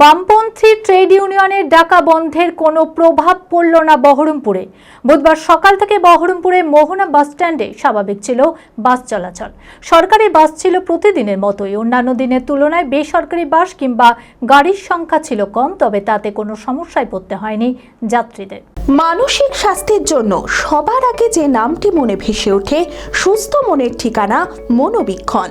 বামপন্থী ট্রেড ইউনিয়নের ডাকা বন্ধের কোনো প্রভাব পড়ল না বহরমপুরে। বুধবার সকাল থেকে বহরমপুরে মোহনা বাস স্ট্যান্ডে স্বাভাবিক ছিল বাস চলাচল। সরকারি বাস ছিল প্রতিদিনের মতোই। অন্যান্য দিনের তুলনায় বেসরকারি বাস কিংবা গাড়ির সংখ্যা ছিল কম, তবে তাতে কোনো সমস্যায় পড়তে হয়নি যাত্রীদের। মানসিক স্বাস্থ্যের জন্য সবার আগে যে নামটি মনে ভেসে ওঠে, সুস্থ মনের ঠিকানা মনোবীক্ষণ।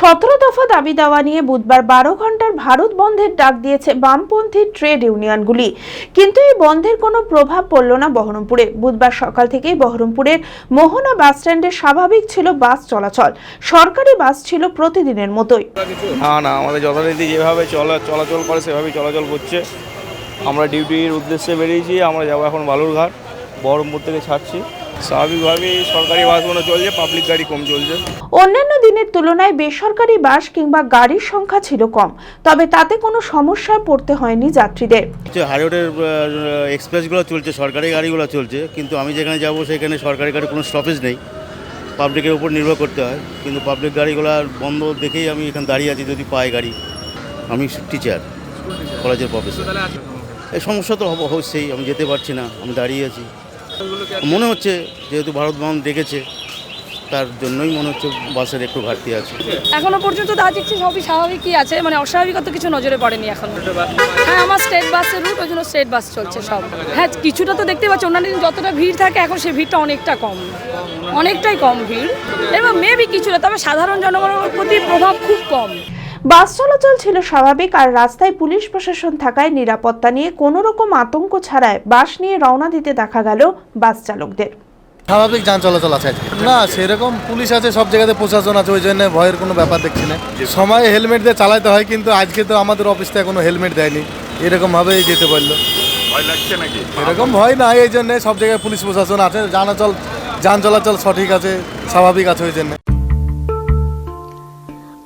সতেরো দফা দাবি দেওয়া নিয়ে বুধবার বারো ঘণ্টার ভারত বন্ধের ডাক দিয়েছে বামপন্থী ট্রেড ইউনিয়নগুলি। কিন্তু এই বন্ধের কোনো প্রভাব পড়ল না বহরমপুরে। বুধবার সকাল থেকেই বহরমপুরের মোহনা বাস স্ট্যান্ডে স্বাভাবিক ছিল বাস চলাচল। সরকারি বাস ছিল প্রতিদিনের মতোই। না না, আমাদের যথারীতি যেভাবে চলা, চলাচল করে সেভাবেই চলাচল করছে। আমরা ডিউটির উদ্দেশ্যে বেরিয়েছি, আমরা যাব এখন বালুরঘাট, বহরমপুর থেকে ছাড়ছি। স্বাভাবিকভাবেই সরকারি বাসগুলো চলছে পাবলিক গাড়ি কম চলছে। অন্যান্য দিনের তুলনায় বেসরকারি বাস কিংবা গাড়ির সংখ্যা ছিল কম তবে তাতে কোনো সমস্যায় পড়তে হয়নি যাত্রীদের। যে হাইরোডের এক্সপ্রেসগুলো চলছে সরকারি গাড়িগুলো চলছে কিন্তু আমি যেখানে যাব সেখানে সরকারি গাড়ি কোনো স্টপেজ নেই। পাবলিকের উপর নির্ভর করতে হয় কিন্তু পাবলিক গাড়িগুলো বন্ধ দেখেই আমি এখানে দাঁড়িয়ে আছি যদি পাই গাড়ি। আমি টিচার কলেজের প্রফেসর এই সমস্যা তো হব অবশ্যই আমি যেতে পারছি না আমি দাঁড়িয়ে আছি। মনে হচ্ছে যেহেতু ভারত বন্ধ ডেকেছে তার জন্যই মনে হচ্ছে বাসের একটু ঘাটতি আছে। এখনও পর্যন্ত যা দেখছি সবই স্বাভাবিকই আছে মানে অস্বাভাবিকত কিছু নজরে পড়েনি এখন। হ্যাঁ আমার স্টেট বাসের রুট ওই জন্য স্টেট বাস চলছে সব। হ্যাঁ কিছুটা তো দেখতে পাচ্ছি অন্যান্য দিন যতটা ভিড় থাকে এখন সেই ভিড়টা অনেকটা কম। অনেকটাই কম ভিড়। এবং মেবি কিছুটা তবে সাধারণ জনগণের প্রতি প্রভাব খুব কম। বাস চলাচল ছিল স্বাভাবিক আর রাস্তায় পুলিশ প্রশাসন থাকায় নিরাপত্তা নিয়ে কোনো রকম আতঙ্ক ছাড়াই বাস নিয়ে রওনা দিতে দেখা গেল বাস চালকদের। স্বাভাবিক যান চলাচল আছে আজকে। না সেরকম পুলিশ আছে সব জায়গাতে প্রশাসন আছে ওই জন্য ভয়ের কোনো ব্যাপার দেখছি না। সময় হেলমেট দিয়ে চালাতে হয় কিন্তু আজকে তো আমাদের অফিসটা কোনো হেলমেট দেয়নি। এরকম ভাবেই যেতে পারল ভয় লাগছে নাকি? এরকম ভয় নাই এই জন্য সব জায়গায় পুলিশ প্রশাসন আছে। যানাচল যান চলাচল সঠিক আছে স্বাভাবিক আছে ওই জন্য।